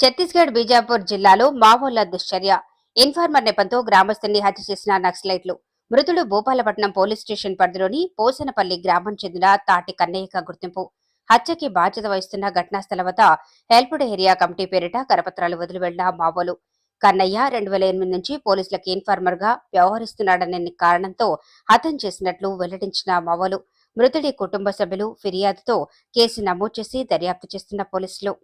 ఛత్తీస్గఢ్ బీజాపూర్ జిల్లాలో మావోల దుశ్చర్య. ఇన్ఫార్మర్ నెపంతో గ్రామస్తుల్ని హత్య చేసిన నక్సలైట్లు. మృతుడు భూపాలపట్నం పోలీస్ స్టేషన్ పరిధిలోని పోసనపల్లి గ్రామం చెందిన తాటి కన్నయ్యగా గుర్తింపు. హత్యకి బాధ్యత వహిస్తున్న ఘటనా స్థలం వద్ద హెల్ప్డ్ ఏరియా కమిటీ పేరిట కరపత్రాలు వదిలి వెళ్ళిన మావోలు. కన్నయ్య రెండు వేల ఎనిమిది నుంచి పోలీసులకు ఇన్ఫార్మర్గా వ్యవహరిస్తున్నాడనే కారణంతో హతం చేసినట్లు వెల్లడించిన మావోలు. మృతుడి కుటుంబ సభ్యులు ఫిర్యాదుతో కేసు నమోదు చేసి దర్యాప్తు చేస్తున్న పోలీసులు.